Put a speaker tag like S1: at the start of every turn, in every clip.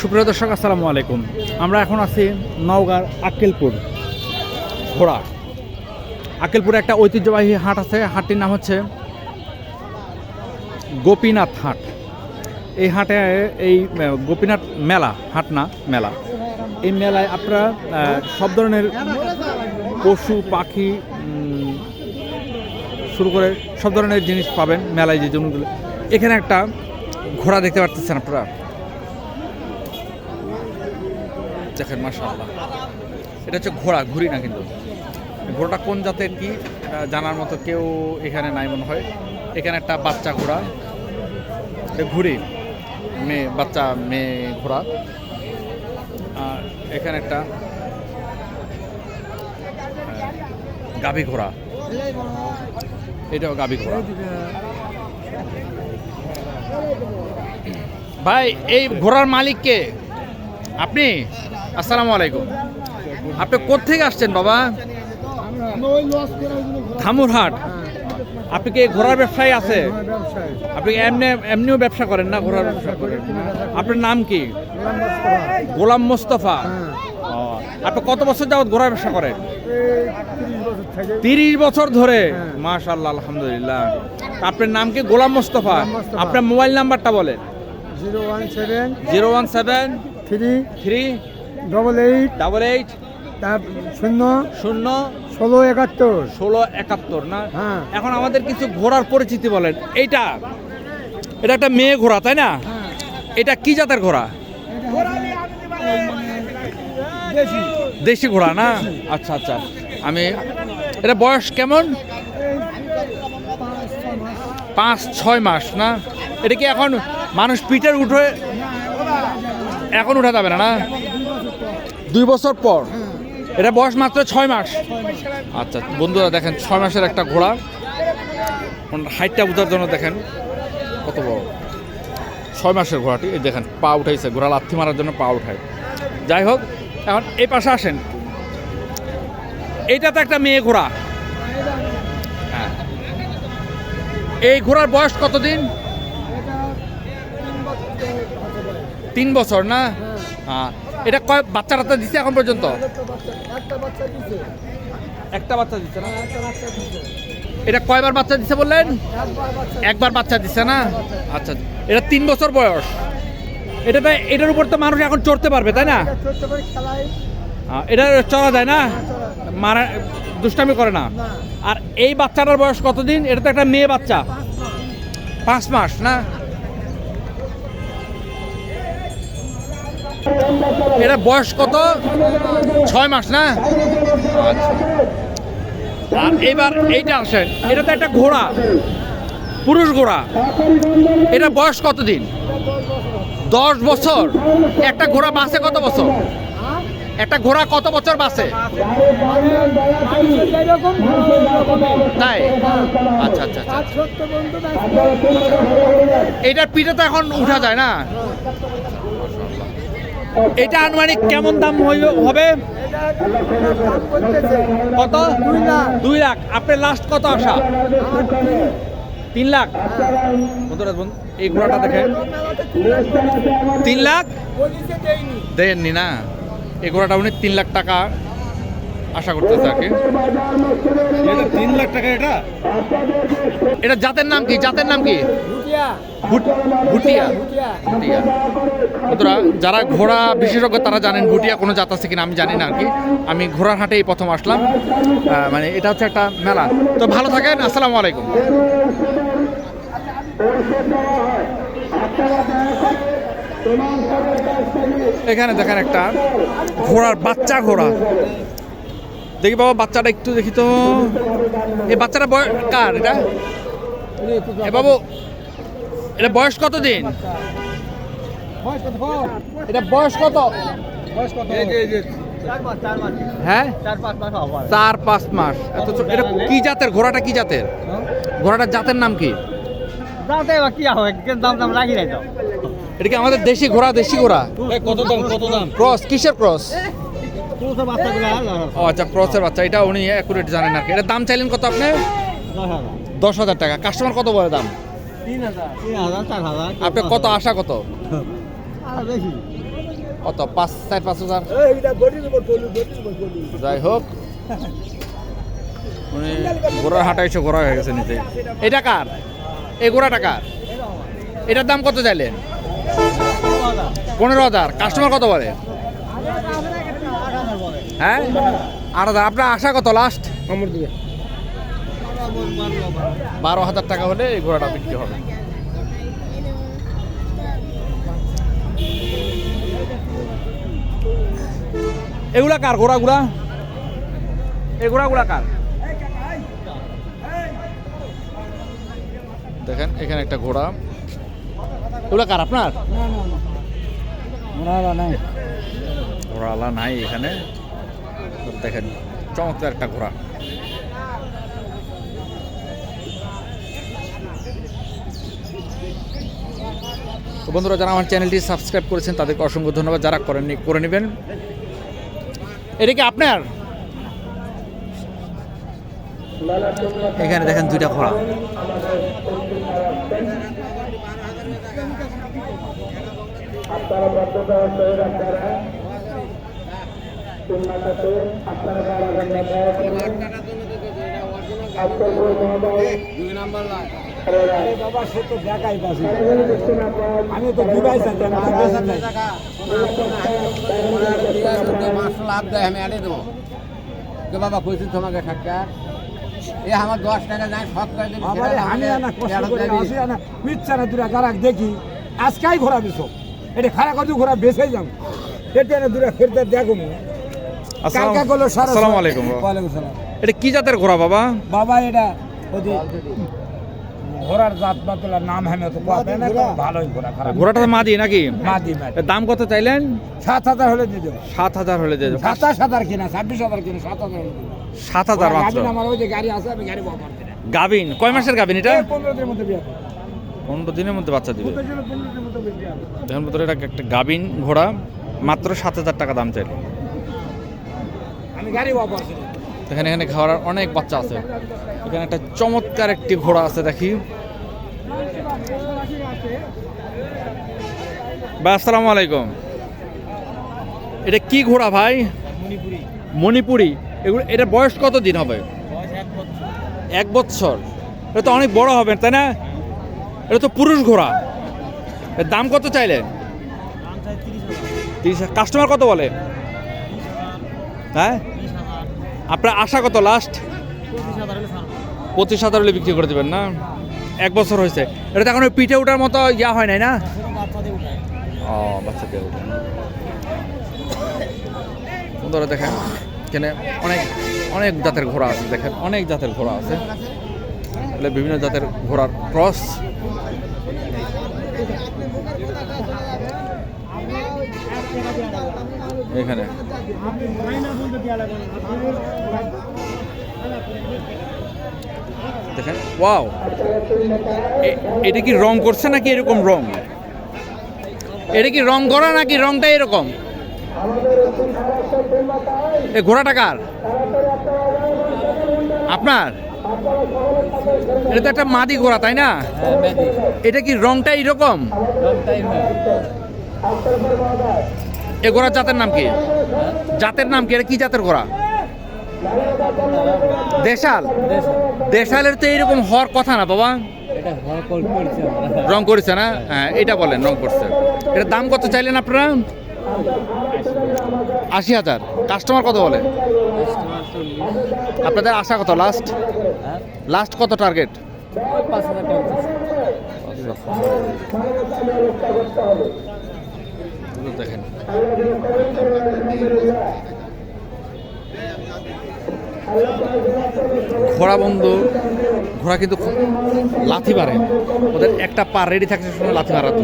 S1: সুপ্রিয় দর্শক, আসসালামু আলাইকুম। আমরা এখন আছি নওগাঁর আক্কেলপুর ঘোড়া। আক্কেলপুরে একটা ঐতিহ্যবাহী হাট আছে। হাটটির নাম হচ্ছে গোপীনাথ হাট। এই হাটে, এই গোপীনাথ মেলা, হাট না, মেলা। এই মেলায় আপনারা সব ধরনের পশু, পাখি শুরু করে সব ধরনের জিনিস পাবেন মেলায় যে জমিগুলো এখানে একটা ঘোড়া দেখতে পাচ্ছেন আপনারা। দেখেন, মাশাআল্লাহ। এটা হচ্ছে ঘোড়া ঘুরি না কিন্তু। ঘোড়াটা কোন জাতের কি জানার মতো কেউ এখানে নাই মনে হয়। এখানে একটা বাচ্চা ঘোড়া ঘুরি মেয়ে, বাচ্চা, মেয়ে ঘোড়া। আর এখানে একটা গাভী ঘোড়া। এটাও গাভী ঘোড়া। ভাই, এই ঘোড়ার মালিককে আপনি? আসসালামু আলাইকুম। আপনি কোত্থেকে আসছেন বাবা? ধামুরহাট। আপনি কি ঘোড়ার ব্যবসায়ী আছে? আপনি এমনি এমনিও ব্যবসা করেন না ঘোড়ার ব্যবসা করেন? আপনার নাম কি? গোলাম মোস্তফা। আপনি কত বছর যাবত ঘোড়ার ব্যবসা করেন? তিরিশ বছর ধরে। মাশাল্লাহ আলহামদুলিল্লাহ। আপনার নাম কি? গোলাম মোস্তফা।
S2: মোস্তফা।
S1: আপনার মোবাইল নাম্বারটা বলেন।
S2: Zero one
S1: seven zero one
S2: seven
S1: three
S2: three double
S1: eight double
S2: eight শূন্য।
S1: শূন্য।
S2: ষোলো একাত্তর।
S1: ষোলো একাত্তর না?
S2: হ্যাঁ।
S1: এখন আমাদের কিছু ঘোড়ার পরিচিতি বলেন। এইটা এটা একটা মেয়ে ঘোড়া তাই না? এটা কি জাতের ঘোড়া? দেশি। ঘোড়া না? আচ্ছা আচ্ছা। আমি এটা বয়স কেমন? পাঁচ ছয় মাস না? এটা কি এখন মানুষ পিঠের উঠে এখন উঠা যাবে না না? দুই বছর পর। এটা বয়স মাত্র ছয় মাস। আচ্ছা বন্ধুরা দেখেন, ছয় মাসের একটা ঘোড়া। হাইটটা বোঝার জন্য দেখেন, কত বড়। ছয় মাসের ঘোড়াটি, এই দেখেন, পা উঠাইছে, ঘোড়া লাথি মারার জন্য পা উঠায়। যাই হোক, এখন এই পাশে আসেন। এইটা তো একটা মেয়ে ঘোড়া। হ্যাঁ। এই ঘোড়ার বয়স কতদিন? তিন বছর, না? হ্যাঁ। এটা কয় বাচ্চা টাচ্চা দিচ্ছে এখন পর্যন্ত?
S2: একটা বাচ্চা
S1: দিচ্ছে না? এটা কয়বার বাচ্চা দিচ্ছে বললেন?
S2: একবার বাচ্চা
S1: দিচ্ছে না? আচ্ছা এটা তিন বছর বয়স। এটা এটার উপর তো মানুষ এখন চড়তে পারবে তাই না? এটা চড়া যায় না? মারা দুষ্টামি করে না
S2: না?
S1: আর এই বাচ্চাটার বয়স কতদিন? এটা তো একটা মেয়ে বাচ্চা। পাঁচ মাস না? এটা বয়স কত? ছয় মাস না? আচ্ছা। আর এবার এইটা আসেন। এটা তো একটা ঘোড়া। পুরুষ ঘোড়া। এটা বয়স কতদিন? দশ বছর। একটা ঘোড়া বাসে কত বছর? একটা ঘোড়া কত বছর বাসে? তাই? আচ্ছা আচ্ছা আচ্ছা। এটার পিঠে তো এখন উঠা যায় না? এটা আনুমানিক কেমন দাম হবে? কত?
S2: দুই লাখ।
S1: আপনার লাস্ট কত আসা তিন লাখ। বন্ধুরা, বন্ধু, এই ঘোড়াটা দেখেন। তিন লাখ? দেননি না? এই ঘোড়াটা উনি তিন লাখ টাকা। আশা করতেছে আর কি
S3: তিন লাখ টাকা এটা?
S1: এটা জাতের নাম কি? জাতের নাম কি?
S2: ভুটিয়া।
S1: ভুটিয়া। বন্ধুরা যারা ঘোড়া বিশেষজ্ঞ তারা জানেন ভুটিয়া কোনো জাত আছে কিনা আমি জানি না আর কি। আমি ঘোড়ার হাটেই প্রথম আসলাম। মানে এটা হচ্ছে একটা মেলা। তো ভালো থাকেন আসসালামু আলাইকুম। এখানে দেখেন একটা ঘোড়ার বাচ্চা ঘোড়া। দেখি বাবা বাচ্চাটা একটু দেখি তো। এই বাচ্চাটা বয় কার এটা? এ বাবু এটা বয়স কত দিন এটা বয়স কত? হ্যাঁ? চার পাঁচ মাস। এত এটা কি জাতের? ঘোড়াটা কি জাতের? ঘোড়াটার জাতের নাম কি? এটা কি আমাদের দেশি ঘোড়া দেশি ঘোড়া?
S3: কত দাম কত দাম?
S1: ক্রস কিসের ক্রস? ও আচ্ছা ক্রসের বাচ্চা এটা উনি অ্যাকুরেট জানেন আর কি। এটা দাম চাইলেন কত আপনি? দশ হাজার টাকা। কাস্টমার কত বলে দাম? আপনার কত আশা কত? কত পাঁচ চার পাঁচ হাজার? যাই হোক। উনি ঘোড়ার হাঁটা এসে ঘোড়া হয়ে গেছে নিতে এটা কার? এই ঘোড়াটা কার? এটার দাম কত চাইলেন? পনেরো হাজার। কাস্টমার কত বলে? হ্যাঁ? আট হাজার আপনার আশা কত লাস্ট বারো হাজার টাকা হলে এই ঘোড়াটা বিক্রি হবে। এগুলা কার ঘোড়াগুলা? এই ঘোড়াগুলা কার? দেখেন এখানে একটা ঘোড়া। এগুলা কার আপনার? ঘোড়ালা নাই। এখানে। তো দেখেন, চমৎকার একটা ঘোড়া। তো বন্ধুরা, যারা আমার চ্যানেলটি সাবস্ক্রাইব করেছেন, তাদেরকে অসংখ্য ধন্যবাদ। যারা করেননি, করে নেবেন। এটা কি আপনার? এখানে দেখেন দুইটা ঘোড়া।
S2: আমি তো
S4: লাভ দেয় আমি আনে দেবো বাবা কইছি তোমাকে ঠাক্কার এ আমার দশ টাকা যায় শখ করে
S2: আমি আনা করে গারাক দেখি আজকাই ঘোরা বিছো এটা খারাপ কত ঘোরা বেসে যাম এটা দূরা ফেরতে দেখো
S1: আসসালামু আলাইকুম
S2: ওয়ালাইকুম সালাম।
S1: এটা কি জাতের ঘোড়া বাবা?
S2: বাবা এটা ঘোড়ার জাত বাতলার নাম হ্যাঁ তো কথা না তো ভালোই ঘোড়া খারাপ
S1: ঘোড়াটা মাদি নাকি?
S2: মাদি মাদি।
S1: দাম কত চাইলেন?
S2: সাত হাজার হলে দিয়ে দেবো।
S1: সাত হাজার হলে দিয়ে দেবো।
S2: সাতাশ হাজার কিনা ছাব্বিশ হাজার কিনা সাত হাজার।
S1: সাত হাজার
S2: আমার ওই যে গাড়ি আছে আমি গাড়ি ব্যবহার করি
S1: গাবিন কয় মাসের গাবিন এটা?
S2: পনেরো দিনের মধ্যে বিয়ে
S1: পনেরো দিনের মধ্যে বাচ্চা দিবে।
S2: পনেরো দিনের মধ্যে বিয়ে করব।
S1: দেখেন এটা একটা গাবিন ঘোড়া মাত্র সাত হাজার টাকা দাম চাইল
S2: আমি গাড়ি ব্যবহার করি না।
S1: দেখেন এখানে খাওয়ার অনেক বাচ্চা আছে। এখানে একটা চমৎকার একটি ঘোড়া আছে দেখি। ভাই আসসালামু আলাইকুম। এটা কি ঘোড়া ভাই? মণিপুরি। এগুলো এটা বয়স কত দিন হবে এক বছর। এটা তো অনেক বড় হবে তাই না? এটা তো পুরুষ ঘোড়া। এর দাম কত চাইলেন? তিরিশ কাস্টমার কত বলে? হ্যাঁ? আপনার আশা কত লাস্ট পঁচিশ হাজার হলে বিক্রি করে দেবেন না? এক বছর হয়েছে। এটা তো এখন পিঠে ওঠার মতো ইয়া হয় নাই না? ও, বাচ্চা দিয়ে ওঠে সুন্দর দেখেন, এখানে অনেক অনেক জাতের ঘোড়া আছে, দেখেন, অনেক জাতের ঘোড়া আছে। এগুলো বিভিন্ন জাতের ঘোড়ার ক্রস এখানে। দেখেন ওয়াও। এটা কি রং করছে নাকি এরকম রং? এটা কি রং করা নাকি রংটা এরকম? এ ঘোড়াটা কার? আপনার? এটা তো একটা মাদি ঘোড়া তাই না? এটা কি রংটা এরকম? এ ঘোড়ার জাতের নাম কি? জাতের নাম কি? এটা কি জাতের ঘোড়া? দেশাল? দেশালের তো এইরকম হওয়ার কথা না বাবা। রং করেছে না? হ্যাঁ এটা বলেন রং করছে। এটার দাম কত চাইলেন আপনারা? আশি হাজার। কাস্টমার কত বলে? আপনাদের আশা কত লাস্ট? লাস্ট কত টার্গেট? দেখেন। ঘোড়া বন্ধু ঘোড়া কিন্তু লাথি মারে। ওদের একটা পা রেডি থাকছে শুনে লাথি মারা তো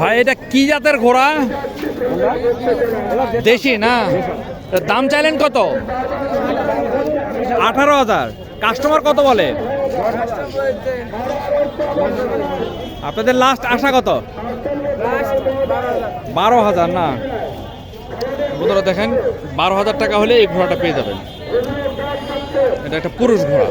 S1: ভাই, এটা কি জাতের ঘোড়া? দেশি না? দাম চাইলেন কত? আঠারো হাজার। কাস্টমার কত বলে? আপনাদের লাস্ট আশা কত? বারো হাজার না? বন্ধুরা দেখেন, বারো হাজার টাকা হলে এই ঘোড়াটা পেয়ে যাবেন। এটা একটা পুরুষ ঘোড়া।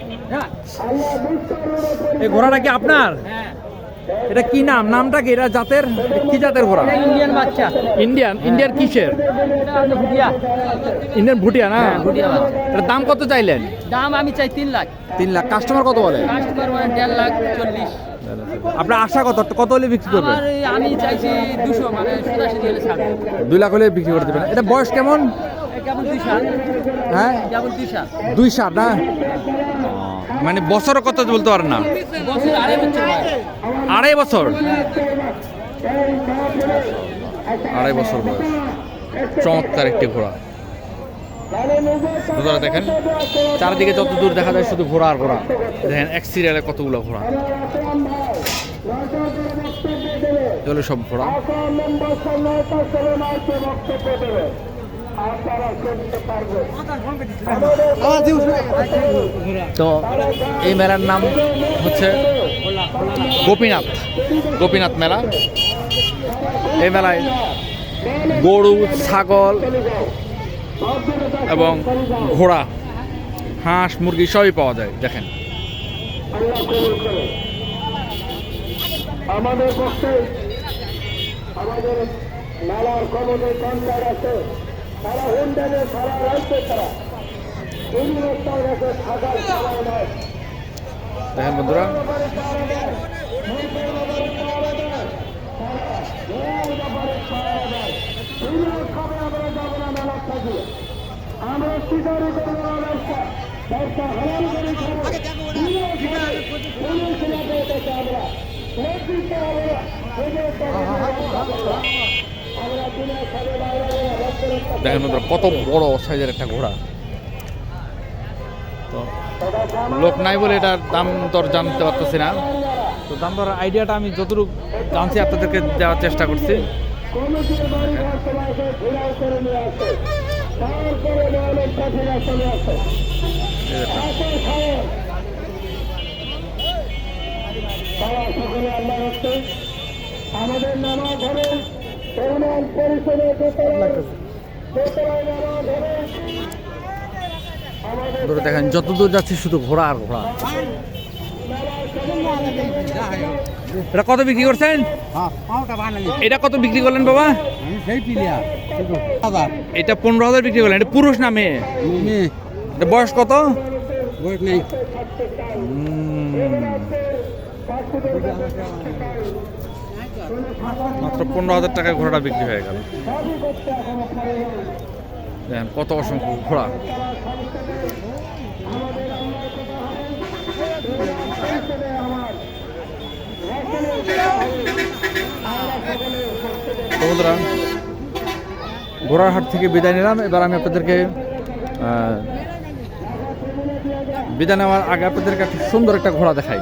S1: এই ঘোড়াটা কি আপনার? এটা কি নাম? নামটা কি? এটা জাতের? কি জাতের ঘোড়া?
S5: ইন্ডিয়ান বাচ্চা।
S1: ইন্ডিয়ান? ইন্ডিয়ান কিসের? ইন্ডিয়ান ভুটিয়া না?
S5: ভুটিয়া
S1: এটার দাম কত চাইলেন?
S5: দাম আমি চাই তিন লাখ।
S1: তিন লাখ। কাস্টমার কত বলে?
S5: কাস্টমার মানে দেড় লাখ চল্লিশ।
S1: আপনার আশা কত? কত হলে বিক্রি করবেন?
S5: আমি চাইছি দুশো মানে
S1: দুই লাখ হলে বিক্রি করে দেবেন। এটা বয়স কেমন?
S5: কেবল দুই সাত
S1: হ্যাঁ?
S5: কেবল দুই সাত
S1: দুই সাত না? মানে বছর কত বলতে পারেন না?
S5: আড়াই বছর।
S1: আড়াই বছর বয়স। চমৎকার একটি ঘোড়া। বন্ধুরা দেখেন, চারিদিকে যত দূর দেখা যায় শুধু ঘোড়া আর ঘোড়া। দেখেন, এক সিরিয়ালে কতগুলো ঘোড়া। এগুলো সব ঘোড়া। তো এই মেলার নাম হচ্ছে গোপীনাথ গোপীনাথ মেলা। এই মেলায় গরু, ছাগল এবং ঘোড়া, হাঁস, মুরগি সবই পাওয়া যায়, দেখেন।
S6: আমাদের আমাদের নালার কমনে কন্টার আছে। সারা হুন্ডানে সারা রাজ্যে তারা ইংরেজটার কাছে থাকার সময় নয়
S1: দেখেন বন্ধুরা দেখেন বন্ধুরা, কত বড় সাইজের একটা ঘোড়া। তো লোক নাই বলে এটার দাম দর জানতে পারতেছি না। তো দাম দর আইডিয়াটা আমি যতটুকু জানছি, আপনাদেরকে দেওয়ার চেষ্টা করছি।
S6: আমাদের নামা ধরে তরুণ পরিষদের ধরে
S1: দেখেন যত দূর যাচ্ছি শুধু ঘোড়া আর ঘোড়া। এটা কত বিক্রি করছেন? এটা কত বিক্রি করলেন বাবা? এটা পনেরো হাজার বিক্রি করলেন। এটা পুরুষ না মেয়ে? এটা বয়স কত?
S4: নেই
S1: মাত্র পনেরো হাজার টাকায় ঘোড়াটা বিক্রি হয়ে গেল। দেখেন কত অসংখ্য ঘোড়া। বন্ধুরা, ঘোড়ার হাট থেকে বিদায় নিলাম। এবার আমি আপনাদেরকে বিদায় নেওয়ার আগে আপনাদেরকে একটা সুন্দর একটা ঘোড়া দেখাই।